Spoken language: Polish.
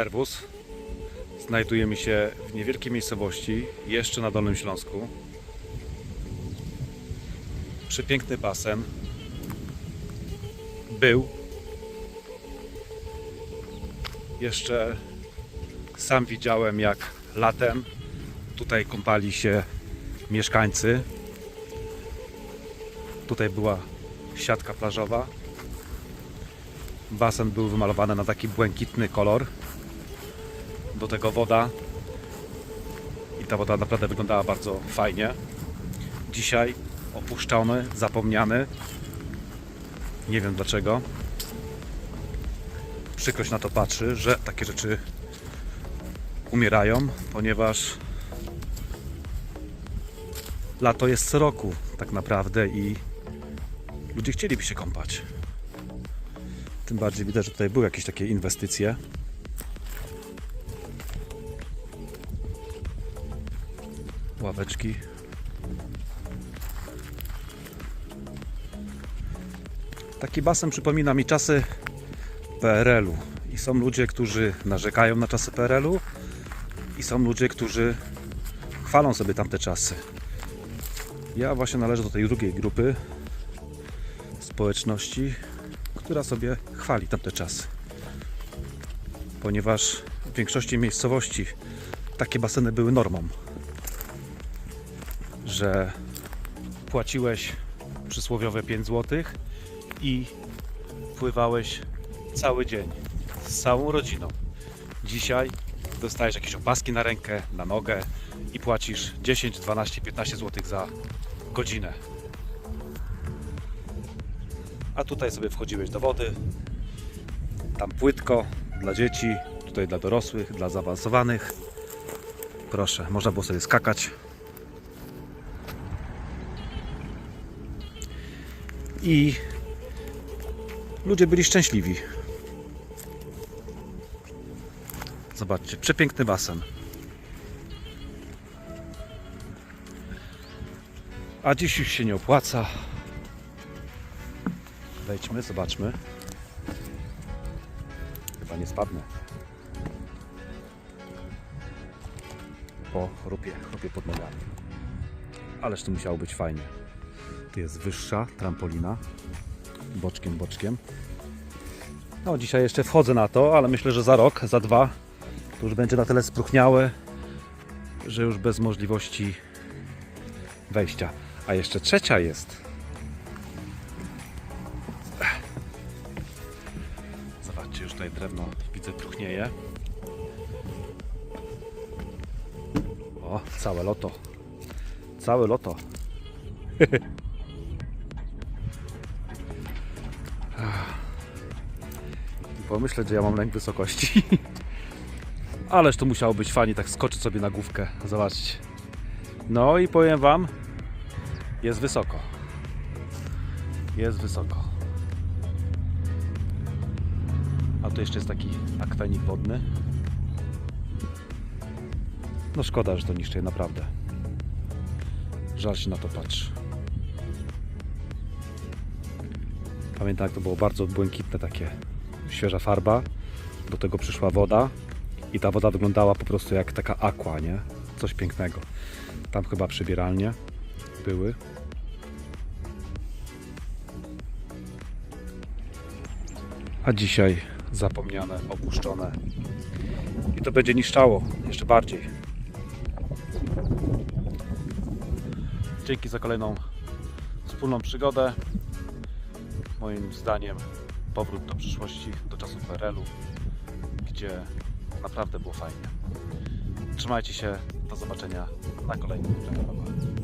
Serwus. Znajdujemy się w niewielkiej miejscowości, jeszcze na Dolnym Śląsku. Przepiękny basen. Był. Jeszcze sam widziałem, jak latem tutaj kąpali się mieszkańcy. Tutaj była siatka plażowa. Basen był wymalowany na taki błękitny kolor do tego woda i ta woda naprawdę wyglądała bardzo fajnie. Dzisiaj opuszczony, zapomniany. Nie wiem dlaczego. Przykrość na to patrzy, że takie rzeczy umierają, ponieważ lato jest co roku tak naprawdę i ludzie chcieliby się kąpać. Tym bardziej widać, że tutaj były jakieś takie inwestycje. Ławeczki. Taki basen przypomina mi czasy PRL-u. I są ludzie, którzy narzekają na czasy PRL-u, i są ludzie, którzy chwalą sobie tamte czasy. Ja właśnie należę do tej drugiej grupy społeczności, która sobie chwali tamte czasy. Ponieważ w większości miejscowości takie baseny były normą że płaciłeś przysłowiowe 5 zł i pływałeś cały dzień z całą rodziną. Dzisiaj dostajesz jakieś opaski na rękę, na nogę i płacisz 10, 12, 15 zł za godzinę. A tutaj sobie wchodziłeś do wody. Tam płytko dla dzieci, tutaj dla dorosłych, dla zaawansowanych. Proszę, można było sobie skakać. I ludzie byli szczęśliwi. Zobaczcie, przepiękny basen. A dziś już się nie opłaca. Wejdźmy, zobaczmy. Chyba nie spadnę. Po chrupie, chrupie pod nogami. Ależ to musiało być fajnie. Tu jest wyższa trampolina. Boczkiem, boczkiem. No dzisiaj jeszcze wchodzę na to, ale myślę, że za rok, za dwa to już będzie na tyle spróchniałe, że już bez możliwości wejścia. A jeszcze trzecia jest. Zobaczcie, już tutaj drewno widzę truchnieje. O, całe loto. Całe loto. pomyśleć, że ja mam lęk wysokości. Ależ to musiało być fajnie tak skoczyć sobie na główkę. Zobaczcie. No i powiem Wam, jest wysoko. Jest wysoko. A tu jeszcze jest taki akwenik wodny. No szkoda, że to niszczy naprawdę. Żal się na to patrzy. Pamiętam, jak to było bardzo błękitne, takie świeża farba. Do tego przyszła woda i ta woda wyglądała po prostu jak taka aqua, nie? Coś pięknego. Tam chyba przybieralnie były. A dzisiaj zapomniane, opuszczone. I to będzie niszczało jeszcze bardziej. Dzięki za kolejną wspólną przygodę moim zdaniem powrót do przyszłości, do czasów PRL-u, gdzie naprawdę było fajnie. Trzymajcie się, do zobaczenia na kolejnym. Pa.